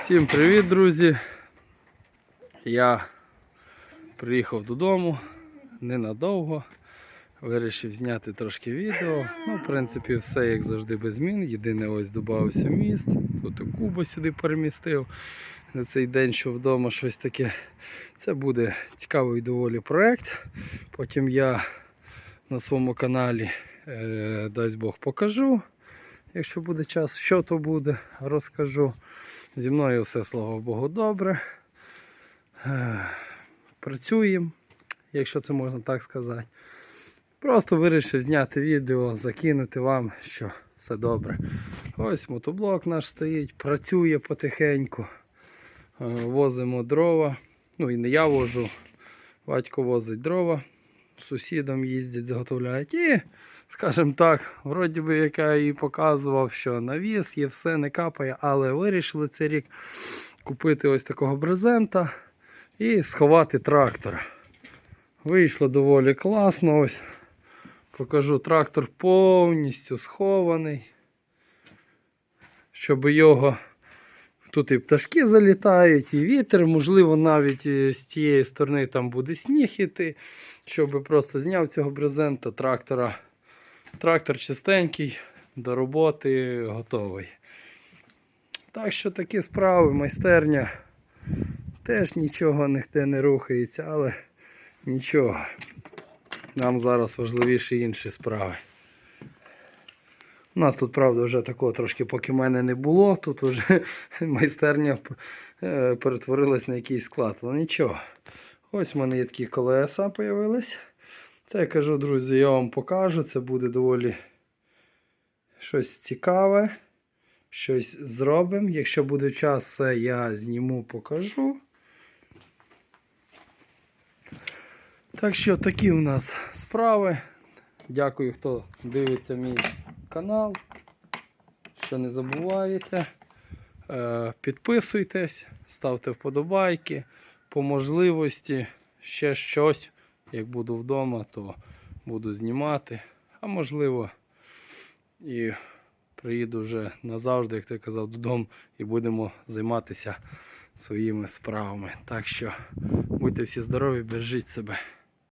Всім привіт, друзі! Я приїхав додому ненадовго. Вирішив зняти трошки відео. Ну, в принципі, все як завжди без змін. Єдине ось додався міст. Тут і Куба сюди перемістив. На цей день, що вдома щось таке. Це буде цікавий доволі проект. Потім я на своєму каналі, е, дасть Бог, покажу. Якщо буде час, що то буде, розкажу. Зі мною все, слава Богу, добре. Е, Працюємо, якщо це можна так сказати. Просто вирішив зняти відео, закинути вам, що все добре. Ось мотоблок наш стоїть, працює потихеньку. Е, Возимо дрова. Ну і не я вожу. Батько возить дрова. Сусідам їздять, заготовляють. І, скажімо так, вроді би, як я і показував, що навіс є, все не капає, але вирішили цей рік купити ось такого брезента і сховати трактор. Вийшло доволі класно. Ось покажу трактор повністю схований. Щоб його. Тут і пташки залітають, і вітер, можливо, навіть з тієї сторони там буде сніг іти, щоб просто зняв цього брезента трактора. Трактор чистенький, до роботи готовий. Так що такі справи, майстерня. Теж нічого ніхто не рухається, але нічого. Нам зараз важливіші інші справи. У нас тут, правда, вже такого трошки, поки мене не було. Тут вже майстерня е, перетворилась на якийсь склад. Але нічого. Ось в мене є такі колеса з'явились. Це я кажу, друзі, я вам покажу. Це буде доволі щось цікаве. Щось зробимо. Якщо буде час, все я зніму, покажу. Так що такі у нас справи. Дякую, хто дивиться мій канал. Що не забуваєте. Е, Підписуйтесь, ставте вподобайки. По можливості ще щось. Як буду вдома, то буду знімати. А можливо, і приїду вже назавжди, як ти казав, додому і будемо займатися своїми справами. Так що будьте всі здорові, бережіть себе.